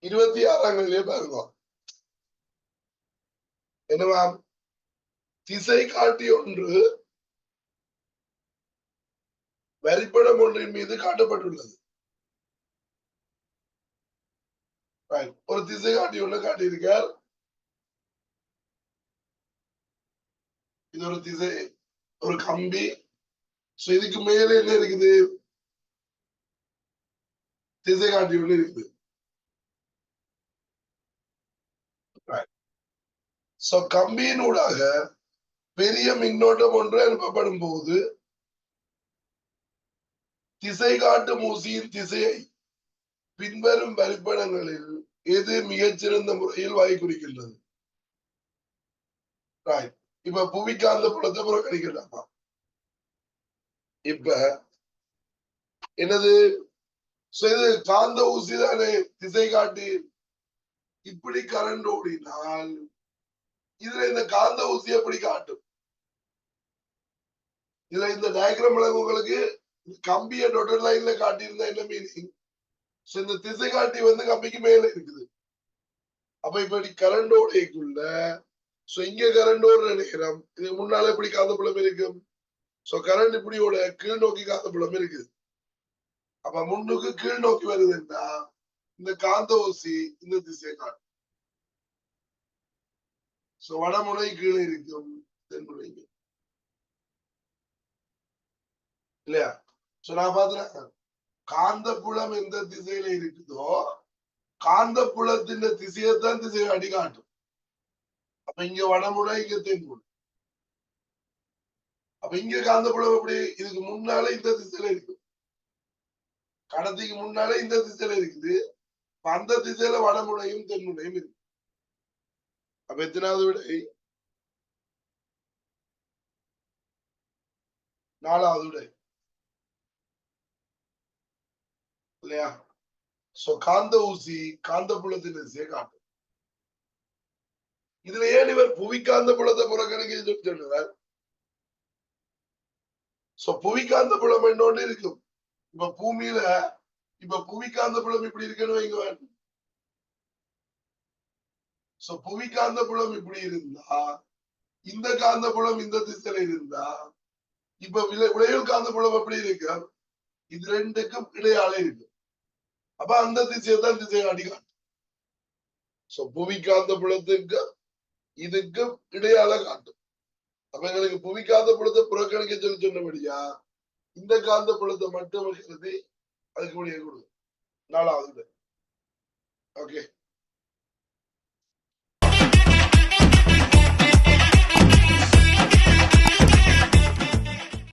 இருபத்தி ஆறாம் பாருங்க. என்னவா திசை காட்டி ஒன்று வரிப்படம் ஒன்றின் மீது காட்டப்பட்டுள்ளது. ஒரு திசை காட்டி ஒன்று காட்டியிருக்கார். இது ஒரு திசை ஒரு கம்பி. இதுக்கு மேலே என்ன இருக்குது? திசை காட்டி ஒன்று இருக்குது சோ கம்பியின் ஊடாக பெரிய மின்னோட்டம் ஒன்று அனுப்பப்படும் போது திசை காட்டும் ஊசியின் திசையை பின்வரும் வரிப்படங்களில் எது மிகச்சிறந்த முறையில் வாய் குறிக்கின்றது? இப்ப புவிக்காந்த புலத்தை புறக்கணிக்கலாமா? இப்ப என்னது? காந்த ஊசி தானே திசை காட்டி இப்படி கரண்ட் ஓடினால் இதுல இந்த காந்த ஊசி எப்படி காட்டும்? இதுல இந்த டயக்ராம் உங்களுக்கு கம்பிய டொட்டல் லைன்ல காட்டியிருந்தா என்ன மீனிங் இந்த திசை காட்டி வந்து கம்பிக்கு மேல இருக்குது. அப்ப இப்படி கரண்ட் ஓடைக்குள்ள சோ இங்க கரண்ட் ஓடுற நேரம் இதுக்கு முன்னால எப்படி காந்தப்புலம் இருக்கும்? சோ கரண்ட் இப்படி ஓட கீழ் நோக்கி காந்தப்புலம் இருக்குது. அப்ப முன்னுக்கு கீழ் நோக்கி வருதுன்னா இந்த காந்த ஊசி இந்த திசையை காட்டும். சோ வடமுனை கீழே இருக்கும் தென்முனை இல்லையா? சோ நான் பாத்துறேன் காந்தப்புலம் எந்த திசையில இருக்குதோ காந்தப்புலத்தின் திசையைத்தான் திசையை அடி காட்டும் அப்ப இங்க வடமுனை இங்க தென்முனை. அப்ப இங்க காந்தப்புலம் எப்படி? இதுக்கு முன்னால இந்த திசையில இருக்கு. கடத்திக்கு முன்னாலே இந்த திசையில இருக்குது. அந்த திசையில வடமுனையும் தென்முனையும் இருக்கு. அப்ப எத்தனாவது விடை? நாலாவது விடை. இல்லையா? சோ காந்த ஊசி காந்த புலத்தின் திசையை காட்டும். இதுல ஏன் இவர் புவிக்காந்த புலத்தை புறக்கணிக்க சொல்லி சொல்லுவார் சோ புவிக்காந்த புலம் என்னொன்னு இருக்கும். இப்ப பூமியில இப்ப புவிக்காந்த புலம் இப்படி இருக்குன்னு வைங்க சோ புவிக்காந்த புலம் இப்படி இருந்தா இந்த காந்த புலம் இந்த திசையில இருந்தா இப்ப விளை- விளைவில் காந்த புலம் எப்படி இருக்கு? இது ரெண்டுக்கும் இடையாள இருக்கு. அப்ப அந்த திசையை தான் திசையை அடிக்காட்டு சோ புவிக்காந்த புலத்துக்கு இதுக்கும் இடையால காட்டும். அப்ப எங்களுக்கு புவிக்காந்த புலத்தை புறக்கணிக்க சொல்லி சொன்னபடியா இந்த காந்த புலத்தை மட்டும் அதுக்கு முடிய கொடுக்கும் நாலாவது ஓகே